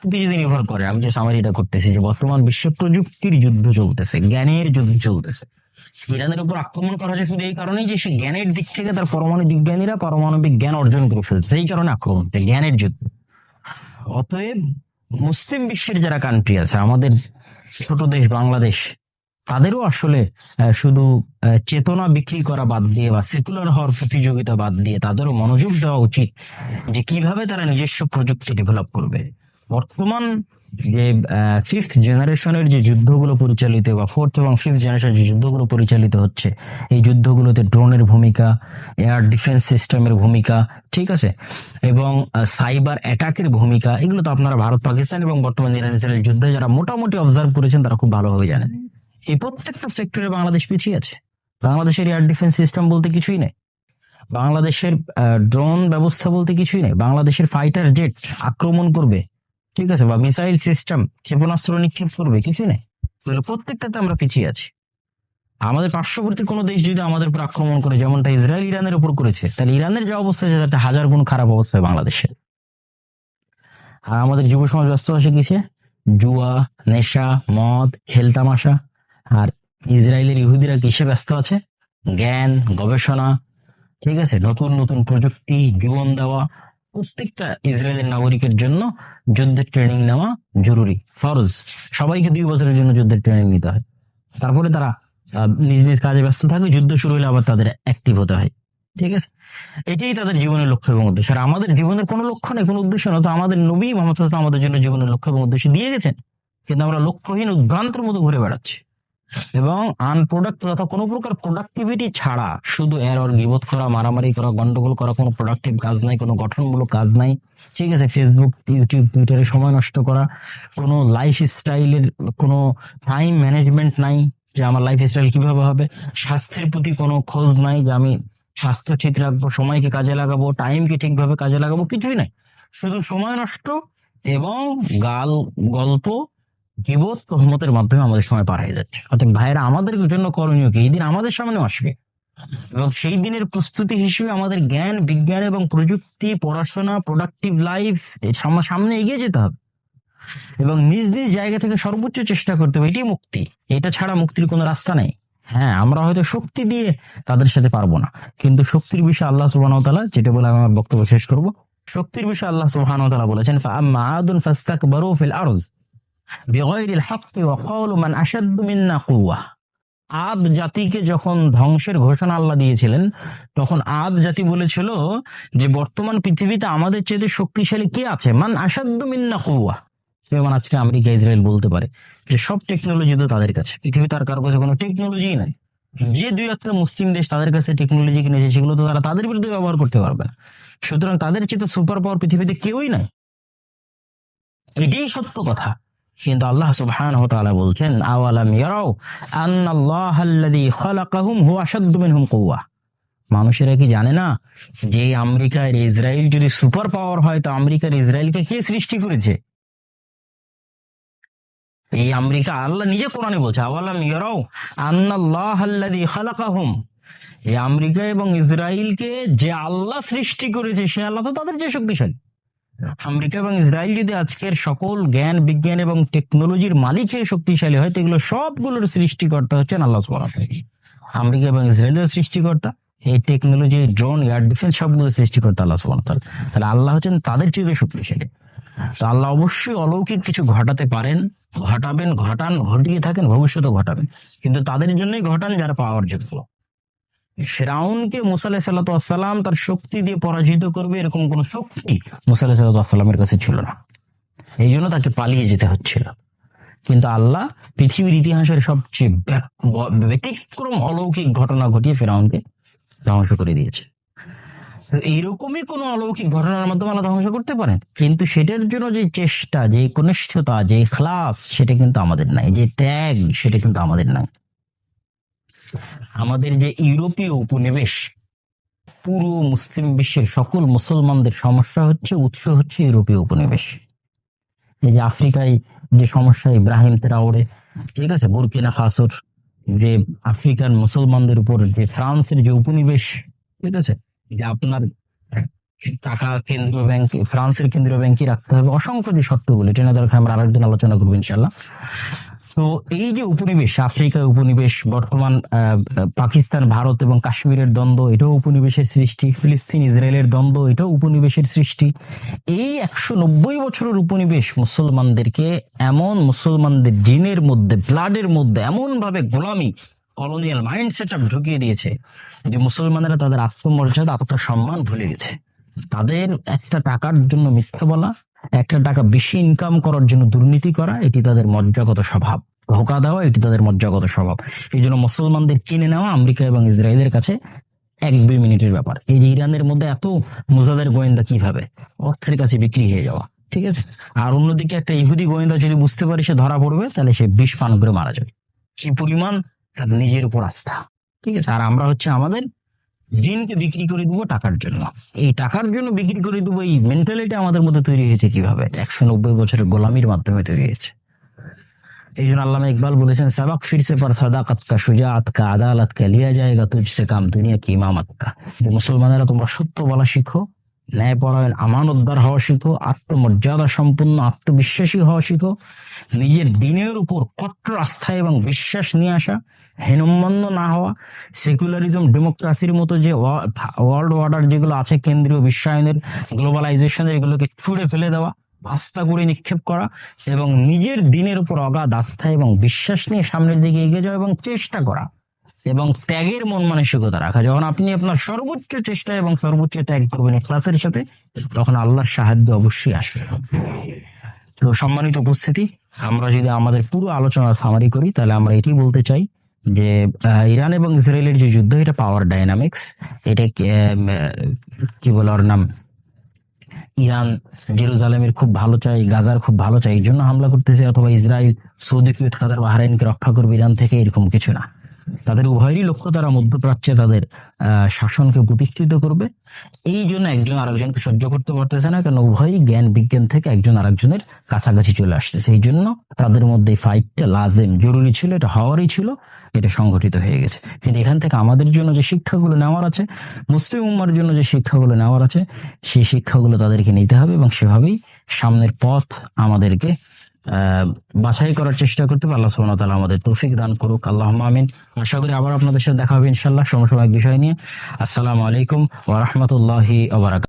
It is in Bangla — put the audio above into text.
প্রতি নির্ভর করে। আমি যে সামারিটা করতেছি যে বর্তমান বিশ্ব প্রযুক্তির যুদ্ধ চলতেছে, জ্ঞানের যুদ্ধ চলতেছে। ইরানের উপর আক্রমণ করা হচ্ছে শুধু এই কারণেই যে সে জ্ঞানের দিক থেকে তার পরমাণু বিজ্ঞানীরা পারমাণবিক জ্ঞান অর্জন করে ফেলছে সেই কারণে আক্রমণ জ্ঞানের যুদ্ধ। অতএব মুসলিম বিশ্বের যারা কান্ট্রি আছে, আমাদের ছোট দেশ বাংলাদেশ, তাদেরও আসলে শুধু চেতনা বিক্রি করা বাদ দিয়ে বা সেকুলার হওয়ার প্রতিযোগিতা বাদ দিয়ে তাদেরও মনোযোগ দেওয়া উচিত যে কীভাবে তারা নিজস্ব প্রযুক্তি ডেভেলপ করবে। বর্তমান যে ফিফথ জেনারেশনের যে যুদ্ধগুলো পরিচালিত বা ফোর্থ এবং ফিফথ জেনারেশন যে যুদ্ধগুলো পরিচালিত হচ্ছে, এই যুদ্ধগুলোতে ড্রোনের ভূমিকা এয়ার ডিফেন্স সিস্টেমের ভূমিকা, ঠিক আছে? এবং সাইবার অ্যাটাকের ভূমিকা, এগুলো তো আপনারা ভারত, পাকিস্তান এবং বর্তমান ইরান, ইসরায়েলের যুদ্ধে যারা মোটামুটি অবজার্ভ করেছেন, তারা খুব ভালোভাবে জানেন। এই প্রত্যেকটা সেক্টরে বাংলাদেশ পিছিয়ে আছে। বাংলাদেশের এয়ার ডিফেন্স সিস্টেম বলতে কিছুই নেই। বাংলাদেশের ড্রোন ব্যবস্থা বলতে কিছুই নেই। বাংলাদেশের ফাইটার জেট আক্রমণ করবে ঠিক আছে, বা মিসাইল সিস্টেম ক্ষেপণাস্ত্র নিক্ষেপ করবে, কিছুই নেই। তাহলে প্রত্যেকটাতে আমরা পিছিয়ে আছি। আমাদের পার্শ্ববর্তী কোনো দেশ যদি আমাদের উপর আক্রমণ করে, যেমনটা ইসরায়েল ইরানের উপর করেছে, তাহলে ইরানের যে অবস্থা আছে, তাতে হাজার গুণ খারাপ অবস্থা হয় বাংলাদেশের। আর আমাদের যুব সমাজ ব্যস্ত আছে কিসে? জুয়া, নেশা, মদ খেল তামাশা। আর ইসরায়েলের ইহুদিরা কিসে ব্যস্ত আছে? জ্ঞান, গবেষণা। ঠিক আছে, নতুন নতুন প্রযুক্তি, জীবন দেওয়া। প্রত্যেকটা ইসরায়েলের নাগরিকের জন্য যুদ্ধের ট্রেনিং নেওয়া জরুরি, ফরজ। সবাইকে দুই বছরের জন্য যুদ্ধের ট্রেনিং নিতে হয়। তারপরে তারা নিজ নিজ কাজে ব্যস্ত থাকে, যুদ্ধ শুরু হলে আবার তাদের অ্যাক্টিভ হতে হয়। ঠিক আছে? এটাই তাদের জীবনের লক্ষ্য এবং উদ্দেশ্য। আর আমাদের জীবনের কোনো লক্ষ্য নেই, কোনো উদ্দেশ্য না তো আমাদের নবী মোহাম্মদ আমাদের জন্য জীবনের লক্ষ্য এবং উদ্দেশ্য দিয়ে গেছেন, কিন্তু আমরা লক্ষ্যহীন উদ্ভ্রান্তের মতো ঘুরে বেড়াচ্ছি। এবং আনপ্রোডাক্ট তথা কোনো প্রকার প্রোডাক্টিভিটি ছাড়া শুধু এরর গিবত করা, মারামারি করা, গন্ডগোল করা, কোনো প্রোডাক্টিভ কাজ নাই, কোনো গঠনমূলক কাজ নাই। ঠিক আছে ফেসবুক ইউটিউব টুইটারে সময় নষ্ট করা, কোনো লাইফ স্টাইলের কোনো টাইম ম্যানেজমেন্ট নাই, যে আমার লাইফ স্টাইল কীভাবে হবে। স্বাস্থ্যের প্রতি কোনো খোঁজ নাই যে আমি স্বাস্থ্য ঠিক রাখব, সময়কে কাজে লাগাবো টাইমকে ঠিকভাবে কাজে লাগাবো, কিছুই নাই। শুধু সময় নষ্ট এবং গাল, গল্প গিবত তহমতের মাধ্যমে আমাদের সময় পার হয়ে যাচ্ছে। অর্থাৎ ভাইয়েরা আমাদের জন্য করণীয় কি? এই দিন আমাদের সামনে আসবে। এবং সেই দিনের প্রস্তুতি হিসেবে আমাদের জ্ঞান, বিজ্ঞান এবং প্রযুক্তি, পড়াশোনা প্রোডাক্টিভ লাইফ সামনে এগিয়ে যেতে হবে। এবং নিজ নিজ জায়গা থেকে সর্বোচ্চ চেষ্টা করতে হবে। এটি মুক্তি। এটা ছাড়া মুক্তির কোনো রাস্তা নেই। হ্যাঁ আমরা হয়তো শক্তি দিয়ে তাদের সাথে পারব না। কিন্তু শক্তির বিষয়ে আল্লাহ সুবাহতালা যেটা বলে আমি আমার বক্তব্য শেষ করব। শক্তির বিষয়ে আল্লাহ সুবাহ বলেছেন আরজ। বেগৈরিল মান আশাদ্দু মিন্না আদ জাতিকে যখন ধ্বংসের ঘোষণা আল্লাহ দিয়েছিলেন, তখন আদ জাতি বলেছিল যে, বর্তমান পৃথিবীতে আমাদের চেয়ে শক্তিশালী কে আছে? মান আসাদ্য মিন্না কুয়া যেমন মানে আজকে আমেরিকা, ইসরায়েল বলতে পারে যে, সব টেকনোলজি তো তাদের কাছে। পৃথিবীতে আর কারও কাছে কোনো টেকনোলজি নাই। যে দুই একটা মুসলিম দেশ তাদের কাছে টেকনোলজি কিনেছে, সেগুলো তো তারা তাদের বিরুদ্ধে ব্যবহার করতে পারবে না। সুতরাং তাদের চেয়ে সুপার পাওয়ার পৃথিবীতে কেউই নাই। এটাই সত্য কথা। কিন্তু আল্লাহ তাআলা বলছেন, আওয়ালাম মানুষেরা কি জানে না যে আমেরিকার ইসরায়েল যদি সুপার পাওয়ার হয়, তো আমেরিকার ইসরায়েলকে কে সৃষ্টি করেছে? এই আমেরিকা আল্লাহ নিজে কোরআনে বলছে, আওয়ালাম ইয়ারাও আন্নাল্লাহাল্লাযী খালাকাহুম এই আমেরিকা এবং ইসরায়েলকে যে আল্লাহ সৃষ্টি করেছে, সে আল্লাহ তো তাদের যে শক্তিশালী। আমেরিকা এবং ইসরায়েল যদি আজকের সকল জ্ঞান, বিজ্ঞান এবং টেকনোলজির মালিক হয়ে শক্তিশালী হয়, তো এগুলো সবগুলোর সৃষ্টিকর্তা হচ্ছেন আল্লাহ। আমেরিকা এবং ইসরায়েলের সৃষ্টিকর্তা, এই টেকনোলজি ড্রোন এয়ার ডিফেন্স সবগুলো সৃষ্টিকর্তা আল্লাহ তাআলা। তাহলে আল্লাহ হচ্ছেন তাদের চেয়ে শক্তিশালী আল্লাহ অবশ্যই অলৌকিক কিছু ঘটাতে পারেন, ঘটাবেন, ঘটান, ঘটিয়ে থাকেন ভবিষ্যতে ঘটাবেন কিন্তু তাদের জন্যই ঘটান যারা পাওয়ার যোগ্য ফেরাউনকে মুসা আলাহ সাল্লাম তার শক্তি দিয়ে পরাজিত করবে এরকম কোন শক্তি মুসা আলাহ সাল্লামের কাছে ছিল না। এই জন্য তাকে পালিয়ে যেতে হচ্ছিল। কিন্তু আল্লাহ পৃথিবীর ইতিহাসের সবচেয়ে ব্যতিক্রম অলৌকিক ঘটনা ঘটিয়ে ফেরাউনকে ধ্বংস করে দিয়েছে। তো এইরকমই কোন অলৌকিক ঘটনার মাধ্যমে আল্লাহ ধ্বংস করতে পারেন। কিন্তু সেটার জন্য যে চেষ্টা, যে কনিষ্ঠতা, যে ক্লাস সেটা কিন্তু আমাদের নাই। যে ত্যাগ, সেটা কিন্তু আমাদের নাই। আমাদের যে ইউরোপীয় উপনিবেশ, পুরো মুসলিম বিশ্বের সকল মুসলমানদের সমস্যা হচ্ছে, উৎস হচ্ছে ইউরোপীয় উপনিবেশ। এই যে আফ্রিকায় যে সমস্যা, ইব্রাহিম তেরাওরে ঠিক আছে, বুরকিনা ফাসোর যে আফ্রিকান মুসলমানদের উপর যে ফ্রান্সের যে উপনিবেশ, ঠিক আছে, যে আপনার টাকা কেন্দ্রীয় ব্যাংক, ফ্রান্সের কেন্দ্রীয় ব্যাংকে রাখতে হবে, অসংখ্য যে শর্তগুলি এটা না দরকার আমরা আরেকদিন আলোচনা করব ইনশাল্লাহ তো এই যে উপনিবেশ আফ্রিকা উপনিবেশ, বর্তমান পাকিস্তান, ভারত এবং কাশ্মীরের দ্বন্দ্ব, এটাও উপনিবেশের সৃষ্টি, ফিলিস্তিন, ইসরায়েলের দ্বন্দ্ব, এটাও উপনিবেশের সৃষ্টি। এই একশো নব্বই বছরের উপনিবেশ মুসলমানদেরকে এমন মুসলমানদের জিনের মধ্যে, ব্লাডের মধ্যে এমন ভাবে গোলামি কলোনিয়াল মাইন্ড সেট ঢুকিয়ে দিয়েছে যে মুসলমানেরা তাদের আত্মমর্যাদা, আত্মসম্মান ভুলে গেছে। তাদের একটা টাকার জন্য মিথ্যা বলা একটা টাকা বেশি ইনকাম করার জন্য দুর্নীতি করা, এটি তাদের মজ্জাগত স্বভাব। ধোকা দেওয়া, এটি তাদের মজ্জাগত স্বভাব। এই জন্য মুসলমানদের কিনে নেওয়া আমেরিকা এবং ইসরায়েলের কাছে এক দুই মিনিটের ব্যাপার। এই যে ইরানের মধ্যে এত মুজাদের গোয়েন্দা কীভাবে? অর্থের কাছে বিক্রি হয়ে যাওয়া, ঠিক আছে? আর অন্যদিকে একটা ইহুদি গোয়েন্দা যদি বুঝতে পারে সে ধরা পড়বে, তাহলে সে বিষ পান করে মারা যাবে। কি পরিমাণ? নিজের উপর আস্থা, ঠিক আছে? আর আমরা হচ্ছে আমাদের দিনকে বিক্রি করে দেবো টাকার জন্য। এই টাকার জন্য বিক্রি করে দেবো, এই মেন্টালিটি আমাদের মধ্যে তৈরি হয়েছে কীভাবে? একশো নব্বই বছরের গোলামির মাধ্যমে তৈরি হয়েছে। এই জন্য আল্লাহ ইকবাল বলেছেন, সাবাক ফিরসে পর সাদাকাত কা সুজাত কা আদালত কা লিয়া জায়গা তুঝসে কাম দুনিয়া কি ইমামত কা মুসলমানেরা তোমরা সত্য বলা শিখো ন্যায় পরায়ণ, আমানতদার হওয়া শিখো, আত্মমর্যাদা সম্পন্ন, আত্মবিশ্বাসী হওয়া শিখো। নিজের দিনের উপর কট্টর আস্থা এবং বিশ্বাস নিয়ে আসা হেনম্মন্য না হওয়া সেকুলারিজম ডেমোক্রাসির মতো যে ওয়ার্ল্ড অর্ডার যেগুলো আছে কেন্দ্রীয় বিশ্বায়নের গ্লোবালাইজেশনের এগুলোকে ছুঁড়ে ফেলে দেওয়া আস্থা করে নিক্ষেপ করা এবং নিজের দিনের উপর অগাধ আস্থা এবং বিশ্বাস নিয়ে সামনের দিকে এগিয়ে যাওয়া এবং চেষ্টা করা। এবং ত্যাগের মন মানসিকতা রাখা। যখন আপনি আপনার সর্বোচ্চ চেষ্টা এবং সর্বোচ্চ ত্যাগ করবেন ক্লাসের সাথে তখন আল্লাহর সাহায্য অবশ্যই আসবে। তো সম্মানিত উপস্থিতি আমরা যদি আমাদের পুরো আলোচনা সামারি করি তাহলে আমরা এটি বলতে চাই যে ইরান এবং ইসরায়েলের যে যুদ্ধ এটা পাওয়ার ডাইনামিক্স এটা কি, বলে ওর নাম? ইরান জেরুজালেমের খুব ভালো চাই গাজার খুব ভালো চাই এই জন্য হামলা করতেছে অথবা ইসরায়েল সৌদি কুয়েত কাতার বাহরাইনকে রক্ষা করবে ইরান থেকে এরকম কিছু না। তাদের উভয়েরই লক্ষ্য তারা মধ্যপ্রাচ্যে তাদের শাসনকে প্রতিষ্ঠিত করবে। এই জন্য একজন আরেকজনকে সহ্য করতে পারতেছে না কারণ উভয়ই জ্ঞান বিজ্ঞান থেকে একজন আরেকজনের কাছাকাছি চলে আসতেছে এই জন্য তাদের মধ্যে ফাইটটা লাজেম, জরুরি ছিল, এটা হওয়ারই ছিল, এটা সংগঠিত হয়ে গেছে। কিন্তু এখান থেকে আমাদের জন্য যে শিক্ষাগুলো নেওয়ার আছে, মুসলিম উম্মার জন্য যে শিক্ষাগুলো নেওয়ার আছে, সেই শিক্ষাগুলো তাদেরকে নিতে হবে এবং সেভাবেই সামনের পথ আমাদেরকে বাছাই করার চেষ্টা করতে আল্লাহ সুবহানাহু ওয়া তাআলা আমাদের তৌফিক দান করুক। আল্লাহ আমিন। আশা করি আবার আপনাদের সাথে দেখা হবে ইনশাল্লাহ সমসাময়িক বিষয় নিয়ে। আসসালামু আলাইকুম ওয়া রাহমাতুল্লাহি ওয়া বারাকাতুহু।